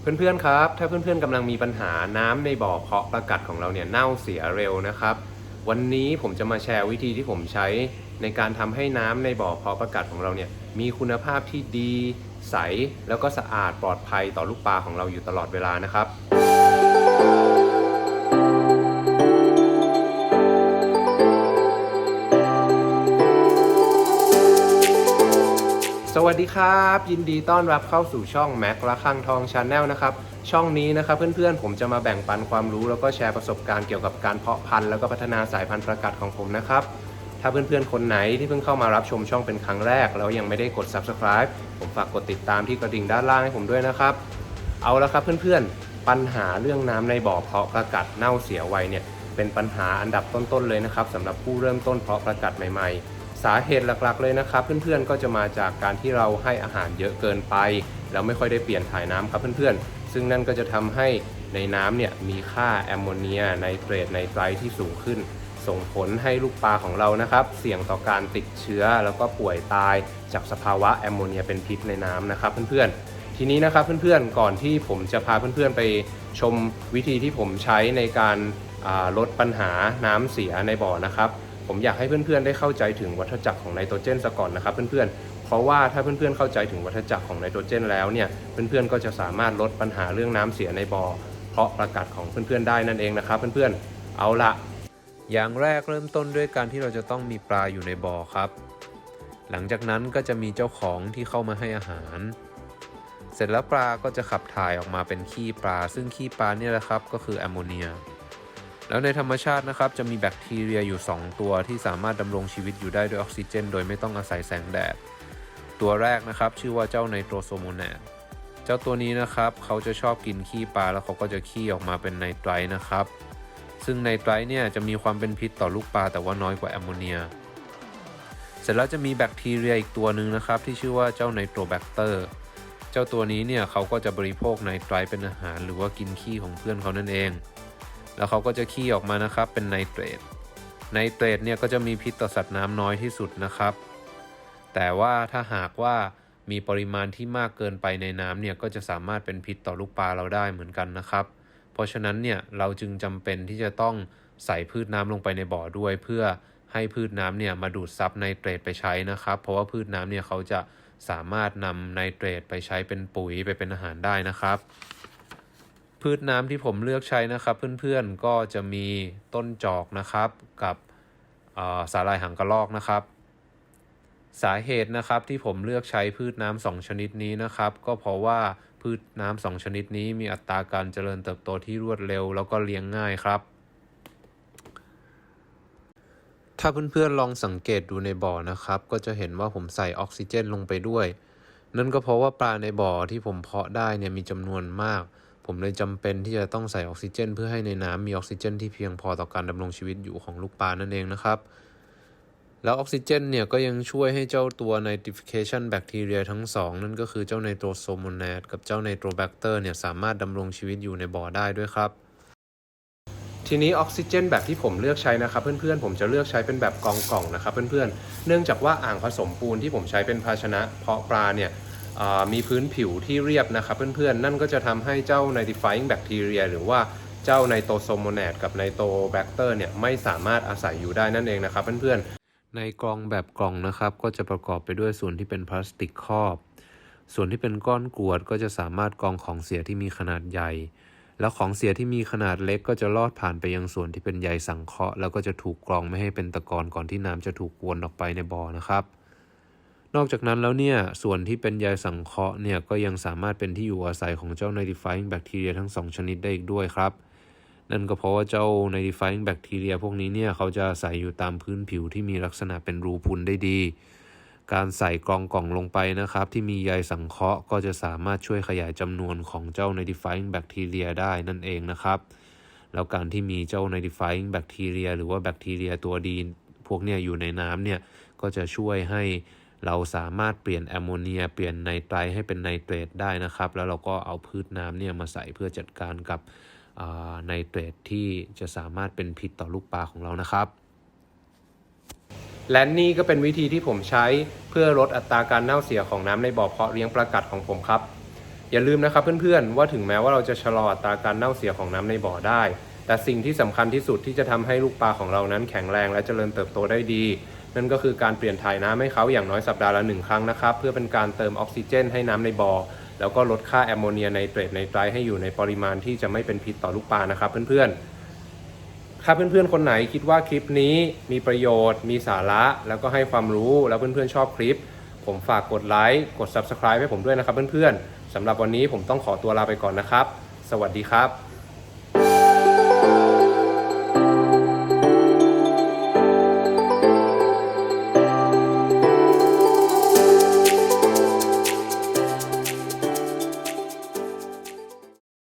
เพื่อนๆครับ ถ้าเพื่อนๆกำลังมีปัญหาน้ำในบ่อเพาะประกัดของเราเนี่ยเน่าเสียเร็วนะครับ วันนี้ผมจะมาแชร์วิธีที่ผมใช้ในการทำให้น้ำในบ่อเพาะประกัดของเราเนี่ยมีคุณภาพที่ดี ใสแล้วก็สะอาดปลอดภัยต่อลูกปลาของเราอยู่ตลอดเวลานะครับ สวัสดีครับ ยินดีต้อนรับเข้าสู่ช่องแม็กละคังทองชาแนลนะครับ ช่องนี้นะครับเพื่อนๆ ผมจะมาแบ่งปันความรู้แล้วก็แชร์ประสบการณ์เกี่ยวกับการเพาะพันธุ์แล้วก็พัฒนาสายพันธุ์ประกัดของผมนะครับ ถ้าเพื่อนๆ คนไหนที่เพิ่งเข้ามารับชมช่องเป็นครั้งแรก แล้วยังไม่ได้กด subscribe ผมฝากกดติดตามที่กระดิ่งด้านล่างให้ผมด้วยนะครับ เอาละครับเพื่อนๆ ปัญหาเรื่องน้ำในบ่อเพาะประกัดเน่าเสียไวเนี่ยเป็นปัญหาอันดับต้นๆเลยนะครับสำหรับผู้เริ่มต้นเพาะประกัดใหม่ๆ สาเหตุหลักๆเลยนะครับ เพื่อนๆก็จะมาจากการที่เราให้อาหารเยอะเกินไป แล้วไม่ค่อยได้เปลี่ยนถ่ายน้ำครับเพื่อนๆ ซึ่งนั่นก็จะทำให้ในน้ำเนี่ยมีค่าแอมโมเนียไนเตรตไนไตรที่สูงขึ้น ส่งผลให้ลูกปลาของเรานะครับ เสี่ยงต่อการติดเชื้อแล้วก็ป่วยตายจากสภาวะแอมโมเนียเป็นพิษในน้ำนะครับเพื่อนๆ ทีนี้นะครับเพื่อนๆก่อนที่ผมจะพาเพื่อนๆไปชมวิธีที่ผมใช้ในการลดปัญหาน้ำเสียในบ่อนะครับ ผมอยากให้เพื่อนๆได้เข้าใจถึงวัฏจักรของไนโตรเจนซะก่อนนะครับเพื่อนๆ เพราะว่าถ้าเพื่อนๆเข้าใจถึงวัฏจักรของไนโตรเจนแล้วเนี่ยเพื่อนๆก็จะสามารถลดปัญหาเรื่องน้ำเสียในบ่อ เพราะประกัดของเพื่อนๆได้นั่นเองนะครับเพื่อนๆ เอาละอย่างแรกเริ่มต้นด้วยการที่เราจะต้องมีปลาอยู่ในบ่อครับ หลังจากนั้นก็จะมีเจ้าของที่เข้ามาให้อาหาร เสร็จแล้วปลาก็จะขับถ่ายออกมาเป็นขี้ปลา ซึ่งขี้ปลาเนี่ยแหละครับก็คือแอมโมเนีย แล้วในธรรมชาตินะครับจะมีแบคทีเรียอยู่ 2 ตัวที่สามารถดำรงชีวิตอยู่ได้ด้วยออกซิเจน โดยไม่ต้องอาศัยแสงแดด ตัวแรกนะครับชื่อว่าเจ้าไนโตรโซโมแนดเจ้าตัวนี้นะครับเขาจะชอบกินขี้ปลาแล้วเขาก็จะขี้ออกมาเป็นไนไตร์นะครับ ซึ่งไนไตร์เนี่ยจะมีความเป็นพิษต่อลูกปลาแต่ว่าน้อยกว่าแอมโมเนีย เสร็จแล้วจะมีแบคทีเรียอีกตัวหนึ่งนะครับที่ชื่อว่าเจ้าไนโตรแบคเตอร์ เจ้าตัวนี้เนี่ยเขาก็จะบริโภคไนไตร์เป็นอาหาร หรือว่ากินขี้ของเพื่อนเขานั่นเอง แล้วเขาก็จะขี้ออกมานะครับเป็นไนเตรตไนเตรตเนี่ยก็จะมีพิษต่อสัตว์น้ำน้อยที่สุดนะครับ แต่ว่าถ้าหากว่ามีปริมาณที่มากเกินไปในน้ำเนี่ยก็จะสามารถเป็นพิษต่อลูกปลาเราได้เหมือนกันนะครับ เพราะฉะนั้นเนี่ยเราจึงจำเป็นที่จะต้องใส่พืชน้ำลงไปในบ่อด้วย เพื่อให้พืชน้ำเนี่ยมาดูดซับไนเตรตไปใช้นะครับ เพราะว่าพืชน้ำเนี่ยเขาจะสามารถนำไนเตรตไปใช้เป็นปุ๋ยไปเป็นอาหารได้นะครับ พืชน้ำที่ผมเลือกใช้นะครับ เพื่อนๆก็จะมีต้นจอกนะครับกับสาหร่ายหางกระรอกนะครับ สาเหตุนะครับที่ผมเลือกใช้พืชน้ำสองชนิดนี้นะครับ ก็เพราะว่าพืชน้ำสองชนิดนี้มีอัตราการเจริญเติบโตที่รวดเร็ว แล้วก็เลี้ยงง่ายครับถ้าเพื่อนๆลองสังเกตดูในบ่อนะครับ ก็จะเห็นว่าผมใส่ออกซิเจนลงไปด้วย นั่นก็เพราะว่าปลาในบ่อที่ผมเพาะได้เนี่ยมีจำนวนมาก ผมเลยจำเป็นที่จะต้องใส่ออกซิเจน เพื่อให้ในน้ำมีออกซิเจน ที่เพียงพอต่อการดำรงชีวิตอยู่ของลูกปลานั่นเองนะครับแล้วออกซิเจนเนี่ยก็ยังช่วยให้เจ้าตัว nitrification bacteria ทั้งสองนั่นก็คือเจ้าไนโตรโซโมแนดกับเจ้าไนโตรแบคเตอร์เนี่ยสามารถดำรงชีวิตอยู่ในบ่อได้ด้วยครับ ทีนี้ออกซิเจนแบบที่ผมเลือกใช้นะครับ เพื่อนๆ ผมจะเลือกใช้เป็นแบบกองกล่องนะครับเพื่อนๆ เนื่องจากว่าอ่างผสมปูนที่ผมใช้เป็นภาชนะเพาะปลาเนี่ย มีพื้นผิวที่เรียบนะครับเพื่อนๆ นั่นก็จะทำให้เจ้า nitrifying bacteria หรือว่าเจ้าไนโตรโซโมแนดกับไนโตรแบคเตอร์เนี่ยไม่สามารถอาศัยอยู่ได้นั่นเองนะครับเพื่อนๆ ในกรองแบบกล่องนะครับก็จะประกอบไปด้วยส่วนที่เป็นพลาสติกครอบ ส่วนที่เป็นก้อนกรวดก็จะสามารถกรองของเสียที่มีขนาดใหญ่ แล้วของเสียที่มีขนาดเล็กก็จะลอดผ่านไปยังส่วนที่เป็นใยสังเคราะห์แล้วก็จะถูกกรองไม่ให้เป็นตะกอนก่อนที่น้ำจะถูกวนออกไปในบ่อนะครับ นอกจากนั้นแล้วเนี่ย ส่วนที่เป็นใยสังเคราะห์เนี่ยก็ยังสามารถเป็นที่อยู่อาศัยของเจ้า nitrifying bacteria ทั้งสองชนิดได้อีกด้วยครับ นั่นก็เพราะว่าเจ้า nitrifying bacteria พวกนี้เนี่ยเขาจะอาศัยอยู่ตามพื้นผิวที่มีลักษณะเป็นรูพุนได้ดี การใส่กรองกล่องลงไปนะครับ ที่มีใยสังเคราะห์ก็จะสามารถช่วยขยายจำนวนของเจ้า nitrifying bacteria ได้นั่นเองนะครับ แล้วการที่มีเจ้า nitrifying bacteria หรือว่าแบคทีเรียตัวดี พวกเนี้ยอยู่ในน้ำเนี่ยก็จะช่วยให้ เราสามารถเปลี่ยนแอมโมเนียเปลี่ยนไนไตร์ให้เป็นไนเตรตได้นะครับ แล้วเราก็เอาพืชน้ำเนี่ยมาใส่เพื่อจัดการกับไนเตรตที่จะสามารถเป็นพิษต่อลูกปลาของเรานะครับ และนี่ก็เป็นวิธีที่ผมใช้เพื่อลดอัตราการเน่าเสียของน้ำในบ่อเพาะเลี้ยงปลากัดของผมครับ อย่าลืมนะครับเพื่อนๆว่าถึงแม้ว่าเราจะชะลออัตราการเน่าเสียของน้ำในบ่อได้ แต่สิ่งที่สำคัญที่สุดที่จะทำให้ลูกปลาของเรานั้นแข็งแรงและเจริญเติบโตได้ดี นั่นก็คือการเปลี่ยนถ่ายน้ำให้เขาอย่างน้อยสัปดาห์ละหนึ่งครั้งนะครับ เพื่อเป็นการเติมออกซิเจนให้น้ำในบ่อแล้วก็ลดค่าแอมโมเนียไนเตรตในไตรให้อยู่ในปริมาณที่จะไม่เป็นพิษต่อลูกปลานะครับเพื่อนๆถ้าเพื่อนๆคนไหนคิดว่าคลิปนี้มีประโยชน์ มีสาระ แล้วก็ให้ความรู้แล้วเพื่อนๆชอบคลิป ผมฝากกดไลค์กด Subscribe ให้ผมด้วยนะครับเพื่อนๆสำหรับวันนี้ผมต้องขอตัวลาไปก่อนนะครับ สวัสดีครับ